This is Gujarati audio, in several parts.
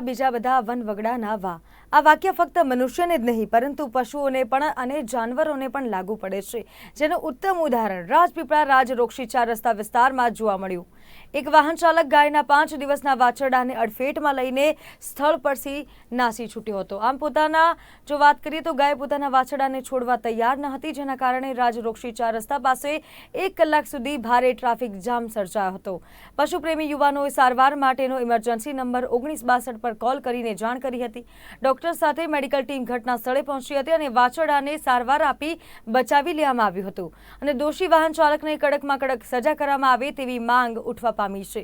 બીજા બધા વન વગડાના વા. આ વાક્ય ફક્ત મનુષ્યને જ નહીં, પરંતુ પશુઓને પણ અને જાનવરોને પણ લાગુ પડે છે. જેનું ઉત્તમ ઉદાહરણ રાજપીપળા રાજરોક્ષી ચાર રસ્તા વિસ્તારમાં જોવા મળ્યું. એક વાહન ચાલક ગાયના પાંચ દિવસના વાછરડાને અડફેટમાં લઈને સ્થળ પરથી નાસી છૂટ્યો હતો. આમ પોતાના, જો વાત કરીએ તો ગાય પોતાના વાછરડાને છોડવા તૈયાર ન હતી, જેના કારણે રાજરોક્ષી ચાર રસ્તા પાસે એક કલાક સુધી ભારે ટ્રાફિક જામ સર્જાયો હતો. પશુપ્રેમી યુવાનોએ સારવાર માટેનો ઇમરજન્સી નંબર ઓગણીસ બાસઠ પર કોલ કરીને જાણ કરી હતી. ડોક્ટર સાથે મેડિકલ ટીમ ઘટના સ્થળે પહોંચી હતી અને વાછરડાને સારવાર આપી બચાવી લેવામાં આવ્યું હતું. અને દોષી વાહન ચાલકને કડકમાં કડક સજા કરવામાં આવે તેવી માંગ ઉઠવા પામી છે.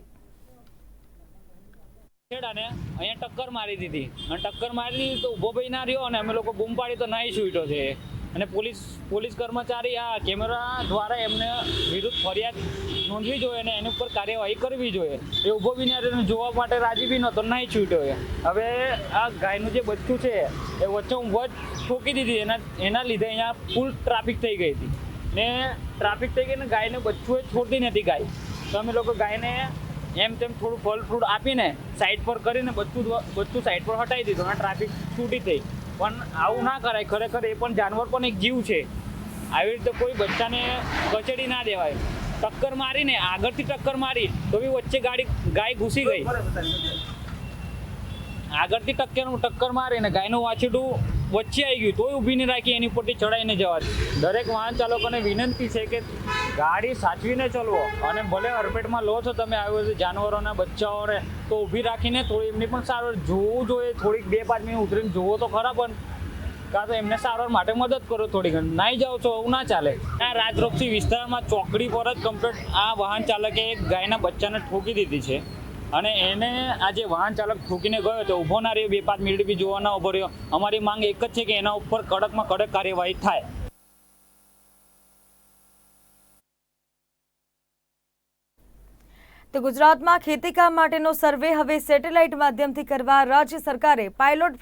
છેડાને અહીંયા ટક્કર મારી દીધી. અને ટક્કર મારી દીધી તો ઊભો ભાઈ ના રહ્યો અને અમે લોકો બૂમ પાડી તો નાઈ છૂટ્યો છે. અને પોલીસ પોલીસ કર્મચારી આ કેમેરા દ્વારા એમને વિરુદ્ધ ફરિયાદ નોંધવી જોઈએ અને એની ઉપર કાર્યવાહી કરવી જોઈએ. એ ઊભો બી ના રહ્યો જોવા માટે રાજી બી નહોતો, નાઈ છૂટ્યો હવે આ ગાયનું જે બચ્ચું છે, એ વચ્ચે ઊંઘો ઠોકી દીધી, એના એના લીધે અહીંયા ફૂલ ટ્રાફિક થઈ ગઈ હતી. ને ટ્રાફિક થઈ ગઈ ને ગાયને બચ્ચું છોડતી નથી ગાય. તો અમે લોકો ગાયને એમ તેમ થોડું ફળ ફ્રૂટ આપીને સાઈડ પર કરીને બધું બધું સાઈડ પર હટાવી દીધું અને ટ્રાફિક છૂટી થઈ. પણ આવું ના કરાય. ખરેખર એ પણ જાનવર પણ એક જીવ છે. આવી રીતે કોઈ બચ્ચાને કચડી ના દેવાય. ટક્કર મારીને, આગળથી ટક્કર મારી, તો બી વચ્ચે ગાડી, ગાય ઘૂસી ગઈ. આગળથી ટક્કર ટક્કર મારીને ગાયનું વાછડું વચ્ચે આવી ગયું. તોય ઊભી નહીં રાખી, એની ઉપરથી ચડાઈને જવા દરેક વાહન ચાલકોને વિનંતી છે કે ગાડી સાચવીને ચલવો. અને ભલે હરપેટમાં લો છો તમે આવ્યો છે જાનવરોના બચ્ચાઓને તો ઊભી રાખીને થોડી એમની પણ સારવાર જોવું જોઈએ. થોડીક બે પાંચ મિનિટ ઉતરીને જોવો તો ખરા, પણ કાં તો એમને સારવાર માટે મદદ કરો થોડી ઘણી નાઈ જાઓ છો એવું ના ચાલે. આ રાજરોક્ષી વિસ્તારમાં ચોકડી પર જ કમ્પ્લીટ આ વાહન ચાલકે એક ગાયના બચ્ચાને ઠોકી દીધી છે. અને એને આ જે વાહન ચાલક ઠોકીને ગયો તો ઊભો ના રહ્યો. બે પાંચ મિનિટ બી જોવા ના ઊભો રહ્યો. અમારી માંગ એક જ છે કે એના ઉપર કડકમાં કડક કાર્યવાહી થાય. તો ગુજરાતમાં ખેતીકામ માટેનો સર્વે હવે સેટેલાઇટ માધ્યમથી કરવા રાજ્ય સરકારે પાયલોટ